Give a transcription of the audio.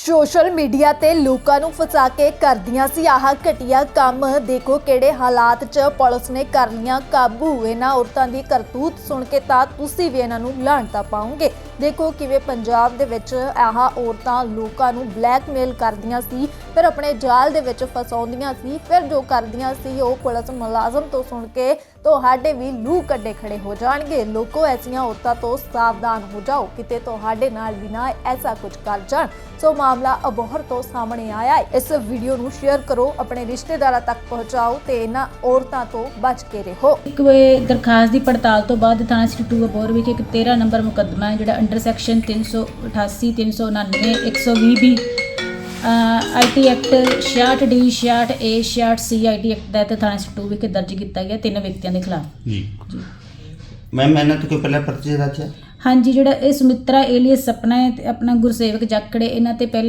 Social media ਤੇ ਲੋਕਾਂ ਨੂੰ ਫਸਾ ਕੇ ਕਰਦੀਆਂ ਸੀ ਆਹ ਘਟੀਆ ਕੰਮ। ਦੇਖੋ ਕਿਹੜੇ ਹਾਲਾਤ 'ਚ ਪੁਲਿਸ ਨੇ ਕਰ ਲੀਆਂ ਕਾਬੂ। ਇਹਨਾਂ ਔਰਤਾਂ ਦੀ ਕਰਤੂਤ ਸੁਣ ਕੇ ਤਾਂ ਤੁਸੀਂ ਵੀ ਇਹਨਾਂ ਨੂੰ ਲਾਣਤਾ ਪਾਉਂਗੇ ਦੇਖੋ ਕਿਵੇਂ ਪੰਜਾਬ ਦੇ ਵਿੱਚ ਆਹ ਔਰਤਾਂ ਲੋਕਾਂ ਨੂੰ ਬਲੈਕਮੇਲ ਕਰਦੀਆਂ ਸੀ, ਫਿਰ ਆਪਣੇ ਜਾਲ ਦੇ ਵਿੱਚ ਫਸਾਉਂਦੀਆਂ ਸੀ, ਫਿਰ ਜੋ ਕਰਦੀਆਂ ਸੀ ਉਹ ਪੁਲਿਸ ਮੁਲਾਜ਼ਮ ਤੋਂ ਸੁਣ ਕੇ ਤੁਹਾਡੇ ਵੀ ਲੂ ਕੱਢੇ ਖੜੇ ਹੋ ਜਾਣਗੇ। ਲੋਕੋ ਐਸੀਆਂ ਔਰਤਾਂ ਤੋਂ ਸਾਵਧਾਨ ਹੋ ਜਾਓ, ਕਿਤੇ ਤੁਹਾਡੇ ਨਾਲ ਵੀ ਨਾ ਐਸਾ ਕੁਝ ਕਰ ਜਾਣ। ਸੋ ਮਾਮਲਾ ਅਬੋਹਰ ਤੋਂ ਸਾਹਮਣੇ ਆਇਆ ਹੈ। ਇਸ ਵੀਡੀਓ ਨੂੰ ਸ਼ੇਅਰ ਕਰੋ ਆਪਣੇ ਰਿਸ਼ਤੇਦਾਰਾਂ ਤੱਕ ਪਹੁੰਚਾਓ ਤੇ ਇਹਨਾਂ ਔਰਤਾਂ ਤੋਂ ਬਚ ਕੇ ਰਹੋ। ਇੱਕ ਵੇ ਦਰਖਾਸਤ ਦੀ ਪੜਤਾਲ ਤੋਂ ਬਾਅਦ ਥਾਣਾ ਸਿਟੀ 2 ਅਬੋਹਰ ਵਿਖੇ ਇੱਕ 13 ਨੰਬਰ ਮੁਕੱਦਮਾ ਹੈ ਜਿਹੜਾ under section 388 399 120 B IT act 66 D 66 A 66 C IT act ਦਾ ਥਾਣਾ ਸਿਟੀ 2 ਵਿਖੇ ਦਰਜ ਕੀਤਾ ਗਿਆ ਤਿੰਨ ਵਿਅਕਤੀਆਂ ਦੇ ਖਿਲਾਫ। ਜੀ। ਮੈਮ ਇਹਨਾਂ ਤੋਂ ਕੋਈ ਪਹਿਲਾਂ ਪਰਚੇ ਰਾਜਾ ਹਾਂਜੀ ਜਿਹੜਾ ਇਹ ਸੁਮਿਤਰਾ ਏਲੀਅਸ ਸਪਨਾ ਹੈ ਤੇ ਆਪਣਾ ਗੁਰਸੇਵਕ ਜਾਖੜੇ ਇਹਨਾਂ ਤੇ ਪਹਿਲਾਂ